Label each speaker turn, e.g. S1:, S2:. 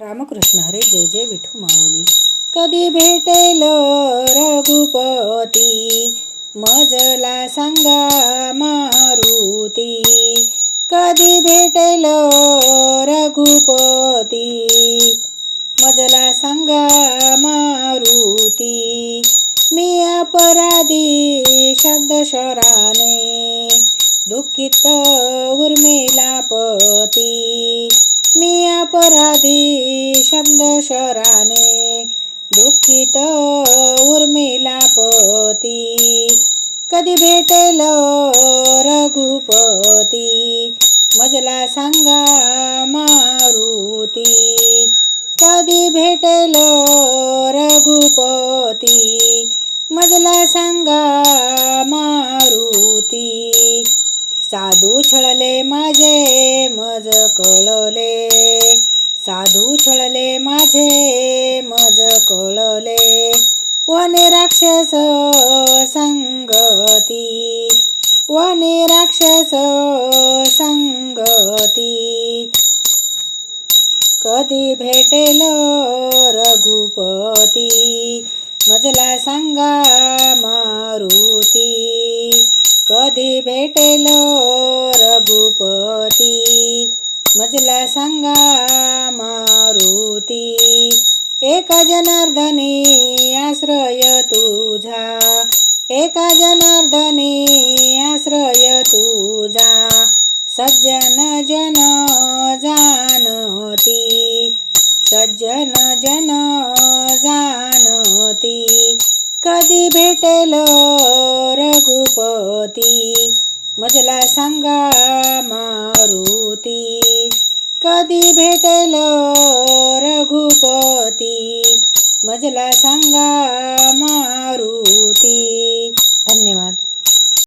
S1: रामकृष्ण हरे जय जय विठू माऊली. कधी भेटेल रघुपती? मजला सांगा मारुती. कधी भेटेल रघुपती? मजला सांगा मारुती. मी अपराधी शब्दशराने दुःखित उर्मिला पती. अपराधी अपराधी शब्दशराने दुःखित उर्मिला पती. कधी भेटेल रघुपती? मजला सांगा मारुती. कधी भेटेल रघुपती? मजला सांगा मारुती. साधू छळले माझे मज कळले. साधू छळले माझे मज कळले. वने राक्षस संगती वने राक्षस संगती. कधी भेटेल रघुपती मजला सांगा मारुती. कधी भेटेल रघुपती मजला सांगा होती एका जनार्दनी आश्रय तुझा. एका जनार्दनी आश्रय तुझा. सज्जन जन जाणती. सज्जन जन जाणती. कधी भेटेल रघुपती? मजला सांगा मारुती. कधी भेटेल